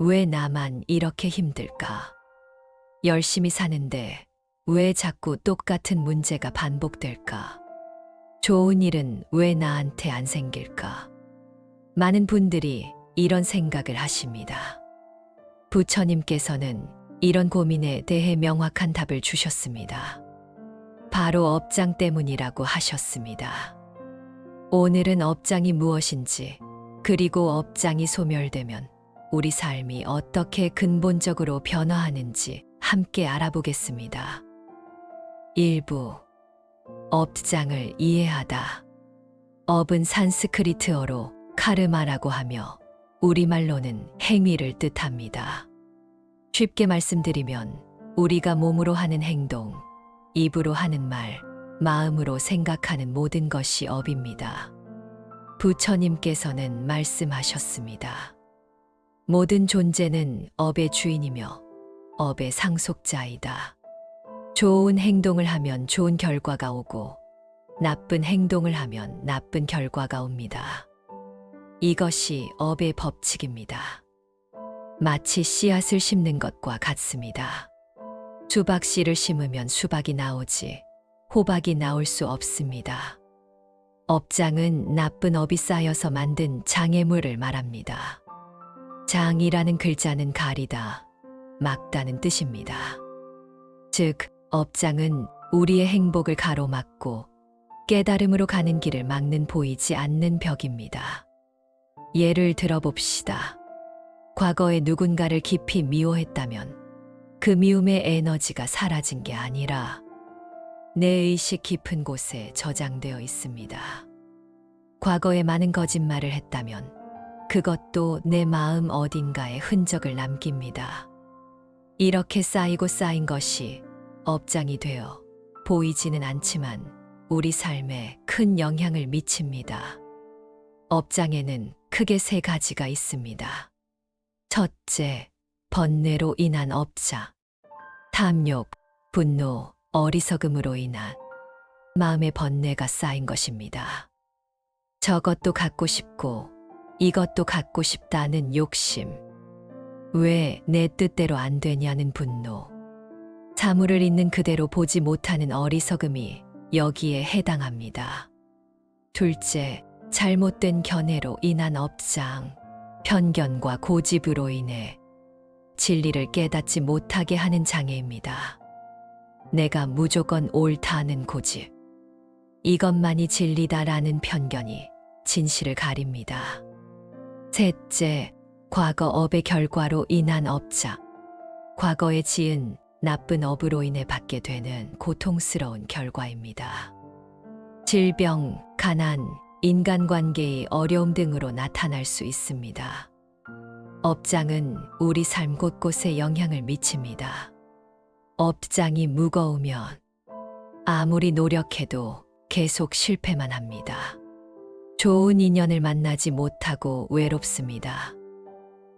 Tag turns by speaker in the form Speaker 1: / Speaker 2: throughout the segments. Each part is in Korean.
Speaker 1: 왜 나만 이렇게 힘들까? 열심히 사는데 왜 자꾸 똑같은 문제가 반복될까? 좋은 일은 왜 나한테 안 생길까? 많은 분들이 이런 생각을 하십니다. 부처님께서는 이런 고민에 대해 명확한 답을 주셨습니다. 바로 업장 때문이라고 하셨습니다. 오늘은 업장이 무엇인지, 그리고 업장이 소멸되면 우리 삶이 어떻게 근본적으로 변화하는지 함께 알아보겠습니다. 일부 업장을 이해하다. 업은 산스크리트어로 카르마라고 하며 우리말로는 행위를 뜻합니다. 쉽게 말씀드리면 우리가 몸으로 하는 행동, 입으로 하는 말, 마음으로 생각하는 모든 것이 업입니다. 부처님께서는 말씀하셨습니다. 모든 존재는 업의 주인이며 업의 상속자이다. 좋은 행동을 하면 좋은 결과가 오고 나쁜 행동을 하면 나쁜 결과가 옵니다. 이것이 업의 법칙입니다. 마치 씨앗을 심는 것과 같습니다. 수박 씨를 심으면 수박이 나오지 호박이 나올 수 없습니다. 업장은 나쁜 업이 쌓여서 만든 장애물을 말합니다. 장이라는 글자는 가리다, 막다는 뜻입니다. 즉, 업장은 우리의 행복을 가로막고 깨달음으로 가는 길을 막는 보이지 않는 벽입니다. 예를 들어봅시다. 과거에 누군가를 깊이 미워했다면 그 미움의 에너지가 사라진 게 아니라 내 의식 깊은 곳에 저장되어 있습니다. 과거에 많은 거짓말을 했다면 그것도 내 마음 어딘가에 흔적을 남깁니다. 이렇게 쌓이고 쌓인 것이 업장이 되어 보이지는 않지만 우리 삶에 큰 영향을 미칩니다. 업장에는 크게 세 가지가 있습니다. 첫째, 번뇌로 인한 업자. 탐욕, 분노, 어리석음으로 인한 마음의 번뇌가 쌓인 것입니다. 저것도 갖고 싶고 이것도 갖고 싶다는 욕심. 왜 내 뜻대로 안 되냐는 분노. 사물을 있는 그대로 보지 못하는 어리석음이 여기에 해당합니다. 둘째, 잘못된 견해로 인한 업장. 편견과 고집으로 인해 진리를 깨닫지 못하게 하는 장애입니다. 내가 무조건 옳다는 고집. 이것만이 진리다라는 편견이 진실을 가립니다. 셋째, 과거 업의 결과로 인한 업자. 과거에 지은 나쁜 업으로 인해 받게 되는 고통스러운 결과입니다. 질병, 가난, 인간관계의 어려움 등으로 나타날 수 있습니다. 업장은 우리 삶 곳곳에 영향을 미칩니다. 업장이 무거우면 아무리 노력해도 계속 실패만 합니다. 좋은 인연을 만나지 못하고 외롭습니다.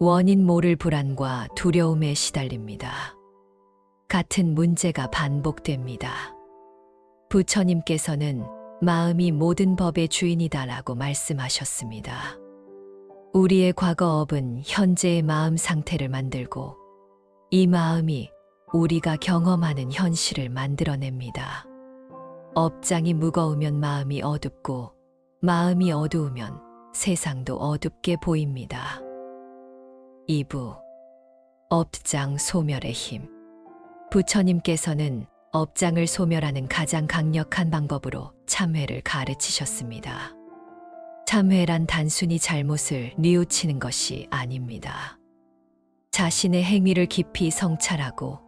Speaker 1: 원인 모를 불안과 두려움에 시달립니다. 같은 문제가 반복됩니다. 부처님께서는 마음이 모든 법의 주인이다라고 말씀하셨습니다. 우리의 과거업은 현재의 마음 상태를 만들고 이 마음이 우리가 경험하는 현실을 만들어냅니다. 업장이 무거우면 마음이 어둡고 마음이 어두우면 세상도 어둡게 보입니다. 2부 업장 소멸의 힘 부처님께서는 업장을 소멸하는 가장 강력한 방법으로 참회를 가르치셨습니다. 참회란 단순히 잘못을 뉘우치는 것이 아닙니다. 자신의 행위를 깊이 성찰하고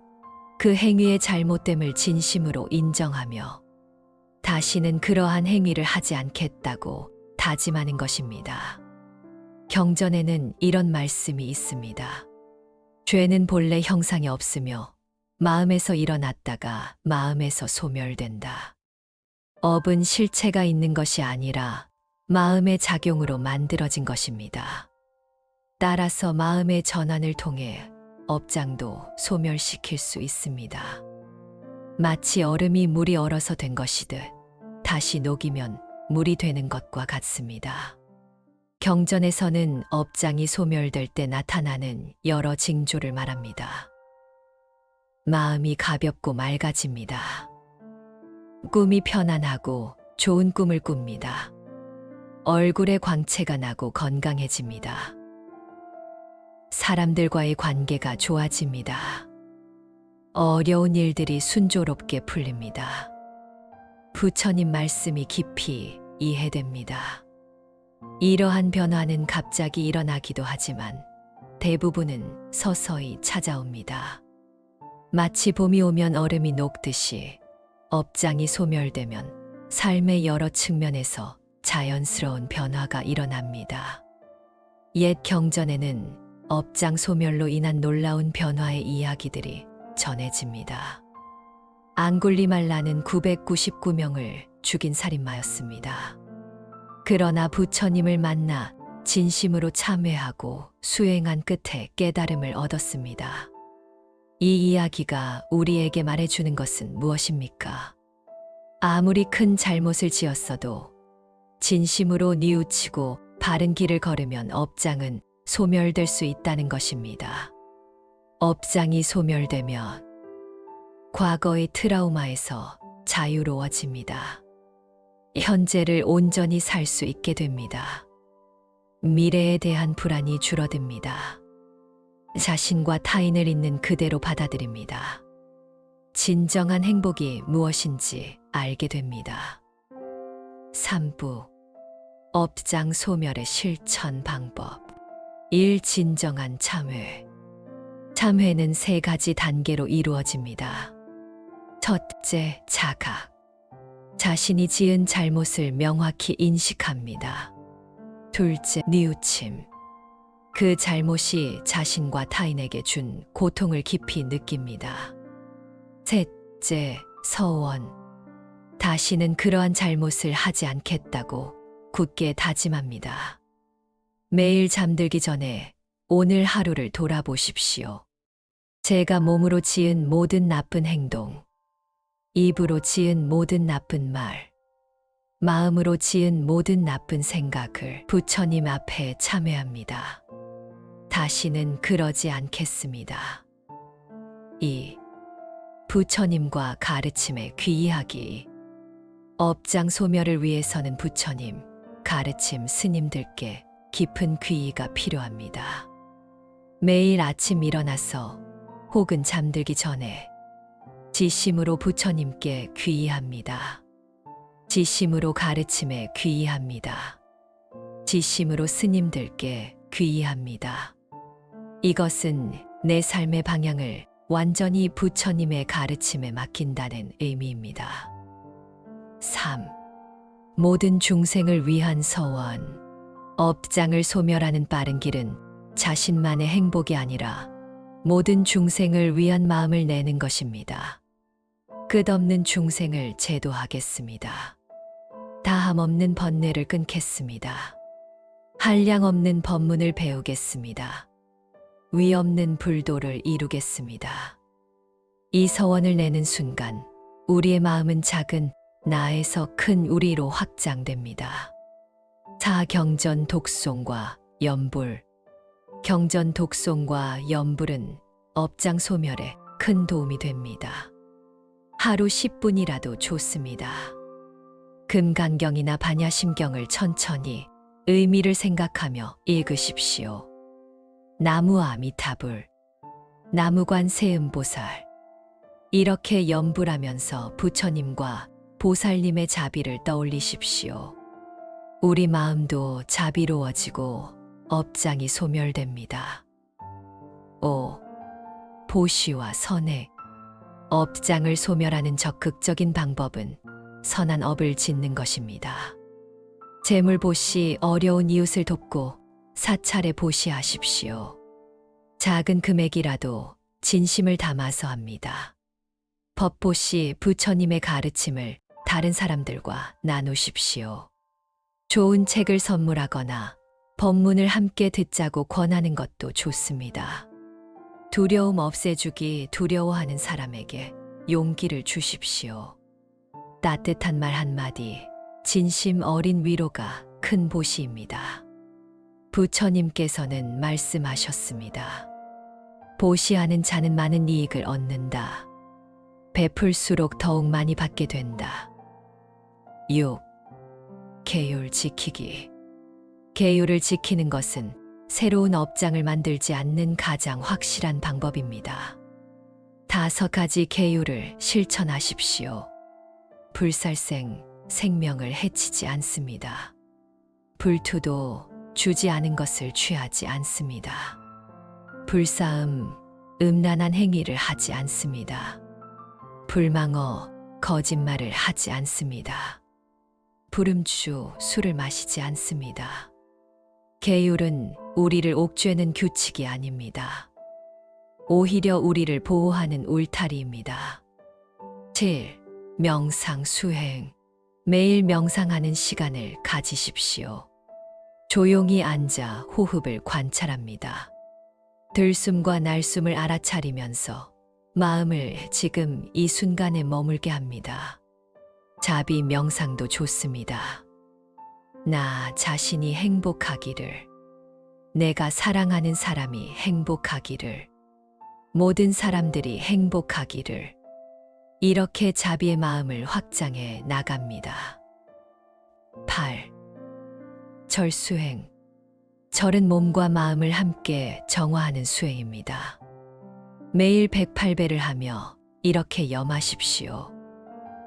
Speaker 1: 그 행위의 잘못됨을 진심으로 인정하며 다시는 그러한 행위를 하지 않겠다고 다짐하는 것입니다. 경전에는 이런 말씀이 있습니다. 죄는 본래 형상이 없으며 마음에서 일어났다가 마음에서 소멸된다. 업은 실체가 있는 것이 아니라 마음의 작용으로 만들어진 것입니다. 따라서 마음의 전환을 통해 업장도 소멸시킬 수 있습니다. 마치 얼음이 물이 얼어서 된 것이듯 다시 녹이면 물이 되는 것과 같습니다. 경전에서는 업장이 소멸될 때 나타나는 여러 징조를 말합니다. 마음이 가볍고 맑아집니다. 꿈이 편안하고 좋은 꿈을 꿉니다. 얼굴에 광채가 나고 건강해집니다. 사람들과의 관계가 좋아집니다. 어려운 일들이 순조롭게 풀립니다. 부처님 말씀이 깊이 이해됩니다. 이러한 변화는 갑자기 일어나기도 하지만 대부분은 서서히 찾아옵니다. 마치 봄이 오면 얼음이 녹듯이 업장이 소멸되면 삶의 여러 측면에서 자연스러운 변화가 일어납니다. 옛 경전에는 업장 소멸로 인한 놀라운 변화의 이야기들이 전해집니다. 앙굴리말라는 999명을 죽인 살인마였습니다. 그러나 부처님을 만나 진심으로 참회하고 수행한 끝에 깨달음을 얻었습니다. 이 이야기가 우리에게 말해주는 것은 무엇입니까? 아무리 큰 잘못을 지었어도 진심으로 뉘우치고 바른 길을 걸으면 업장은 소멸될 수 있다는 것입니다. 업장이 소멸되면 과거의 트라우마에서 자유로워집니다. 현재를 온전히 살 수 있게 됩니다. 미래에 대한 불안이 줄어듭니다. 자신과 타인을 있는 그대로 받아들입니다. 진정한 행복이 무엇인지 알게 됩니다. 3부 업장 소멸의 실천 방법 1. 진정한 참회 참회는 세 가지 단계로 이루어집니다. 첫째, 자각. 자신이 지은 잘못을 명확히 인식합니다. 둘째, 뉘우침. 그 잘못이 자신과 타인에게 준 고통을 깊이 느낍니다. 셋째, 서원. 다시는 그러한 잘못을 하지 않겠다고 굳게 다짐합니다. 매일 잠들기 전에 오늘 하루를 돌아보십시오. 제가 몸으로 지은 모든 나쁜 행동, 입으로 지은 모든 나쁜 말, 마음으로 지은 모든 나쁜 생각을 부처님 앞에 참회합니다. 다시는 그러지 않겠습니다. 2. 부처님과 가르침에 귀의하기. 업장 소멸을 위해서는 부처님, 가르침 스님들께 깊은 귀의가 필요합니다. 매일 아침 일어나서 혹은 잠들기 전에 지심으로 부처님께 귀의합니다. 지심으로 가르침에 귀의합니다. 지심으로 스님들께 귀의합니다. 이것은 내 삶의 방향을 완전히 부처님의 가르침에 맡긴다는 의미입니다. 3. 모든 중생을 위한 서원. 업장을 소멸하는 빠른 길은 자신만의 행복이 아니라 모든 중생을 위한 마음을 내는 것입니다. 끝없는 중생을 제도하겠습니다. 다함 없는 번뇌를 끊겠습니다. 한량 없는 법문을 배우겠습니다. 위 없는 불도를 이루겠습니다. 이 서원을 내는 순간 우리의 마음은 작은 나에서 큰 우리로 확장됩니다. 사경전 독송과 연불 경전 독송과 연불은 업장 소멸에 큰 도움이 됩니다. 하루 10분이라도 좋습니다. 금강경이나 반야심경을 천천히 의미를 생각하며 읽으십시오. 나무와 미타불, 나무관 세음보살. 이렇게 연불하면서 부처님과 보살님의 자비를 떠올리십시오. 우리 마음도 자비로워지고 업장이 소멸됩니다. 5. 보시와 선행. 업장을 소멸하는 적극적인 방법은 선한 업을 짓는 것입니다. 재물 보시 어려운 이웃을 돕고 사찰에 보시하십시오. 작은 금액이라도 진심을 담아서 합니다. 법보시 부처님의 가르침을 다른 사람들과 나누십시오. 좋은 책을 선물하거나 법문을 함께 듣자고 권하는 것도 좋습니다. 두려움 없애주기 두려워하는 사람에게 용기를 주십시오. 따뜻한 말 한마디, 진심 어린 위로가 큰 보시입니다. 부처님께서는 말씀하셨습니다. 보시하는 자는 많은 이익을 얻는다. 베풀수록 더욱 많이 받게 된다. 6. 계율 지키기. 계율을 지키는 것은 새로운 업장을 만들지 않는 가장 확실한 방법입니다. 다섯 가지 계율을 실천하십시오. 불살생, 생명을 해치지 않습니다. 불투도 주지 않은 것을 취하지 않습니다. 불싸움, 음란한 행위를 하지 않습니다. 불망어, 거짓말을 하지 않습니다. 불음주, 술을 마시지 않습니다. 계율은 우리를 옥죄는 규칙이 아닙니다. 오히려 우리를 보호하는 울타리입니다. 7. 명상 수행. 매일 명상하는 시간을 가지십시오. 조용히 앉아 호흡을 관찰합니다. 들숨과 날숨을 알아차리면서 마음을 지금 이 순간에 머물게 합니다. 자비 명상도 좋습니다. 나 자신이 행복하기를, 내가 사랑하는 사람이 행복하기를, 모든 사람들이 행복하기를, 이렇게 자비의 마음을 확장해 나갑니다. 8. 절수행. 절은 몸과 마음을 함께 정화하는 수행입니다. 매일 108배를 하며 이렇게 염하십시오.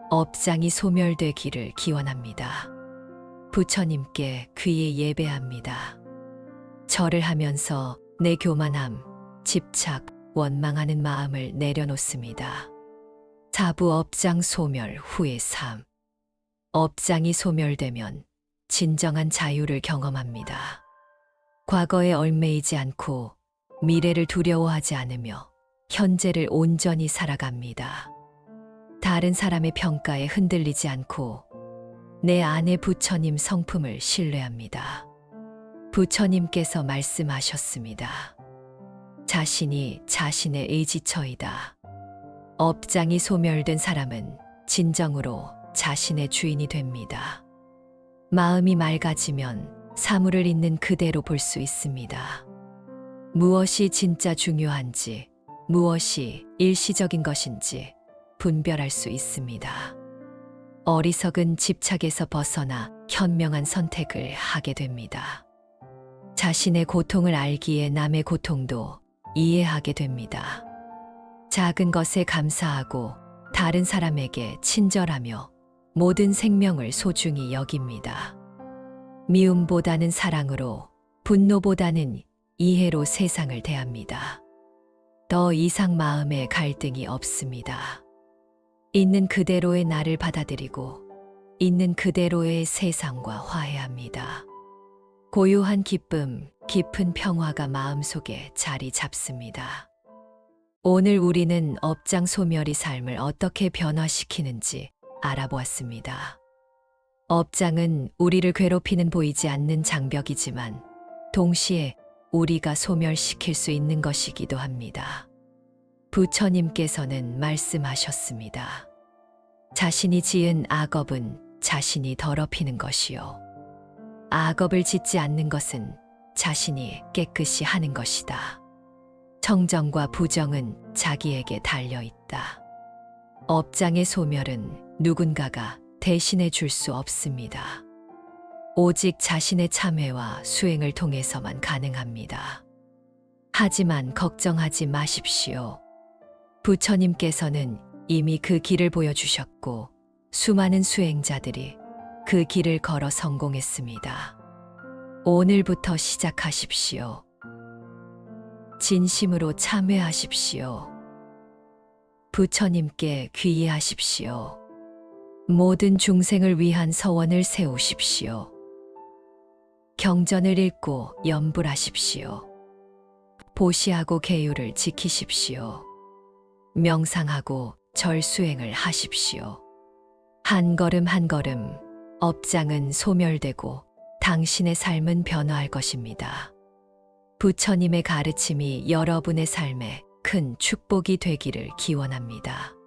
Speaker 1: 업장이 소멸되기를 기원합니다. 부처님께 귀에 예배합니다. 절을 하면서 내 교만함, 집착, 원망하는 마음을 내려놓습니다. 사부 업장 소멸 후의 삶. 업장이 소멸되면 진정한 자유를 경험합니다. 과거에 얽매이지 않고 미래를 두려워하지 않으며 현재를 온전히 살아갑니다. 다른 사람의 평가에 흔들리지 않고 내 안의 부처님 성품을 신뢰합니다. 부처님께서 말씀하셨습니다. 자신이 자신의 의지처이다. 업장이 소멸된 사람은 진정으로 자신의 주인이 됩니다. 마음이 맑아지면 사물을 있는 그대로 볼 수 있습니다. 무엇이 진짜 중요한지, 무엇이 일시적인 것인지 분별할 수 있습니다. 어리석은 집착에서 벗어나 현명한 선택을 하게 됩니다. 자신의 고통을 알기에 남의 고통도 이해하게 됩니다. 작은 것에 감사하고 다른 사람에게 친절하며 모든 생명을 소중히 여깁니다. 미움보다는 사랑으로, 분노보다는 이해로 세상을 대합니다. 더 이상 마음에 갈등이 없습니다. 있는 그대로의 나를 받아들이고, 있는 그대로의 세상과 화해합니다. 고요한 기쁨, 깊은 평화가 마음속에 자리 잡습니다. 오늘 우리는 업장 소멸이 삶을 어떻게 변화시키는지 알아보았습니다. 업장은 우리를 괴롭히는 보이지 않는 장벽이지만 동시에 우리가 소멸시킬 수 있는 것이기도 합니다. 부처님께서는 말씀하셨습니다. 자신이 지은 악업은 자신이 더럽히는 것이요. 악업을 짓지 않는 것은 자신이 깨끗이 하는 것이다. 청정과 부정은 자기에게 달려 있다. 업장의 소멸은 누군가가 대신해 줄 수 없습니다. 오직 자신의 참회와 수행을 통해서만 가능합니다. 하지만 걱정하지 마십시오. 부처님께서는 이미 그 길을 보여주셨고 수많은 수행자들이 그 길을 걸어 성공했습니다. 오늘부터 시작하십시오. 진심으로 참회하십시오. 부처님께 귀의하십시오. 모든 중생을 위한 서원을 세우십시오. 경전을 읽고 염불하십시오. 보시하고 계율을 지키십시오. 명상하고 절수행을 하십시오. 한 걸음 한 걸음 업장은 소멸되고 당신의 삶은 변화할 것입니다. 부처님의 가르침이 여러분의 삶에 큰 축복이 되기를 기원합니다.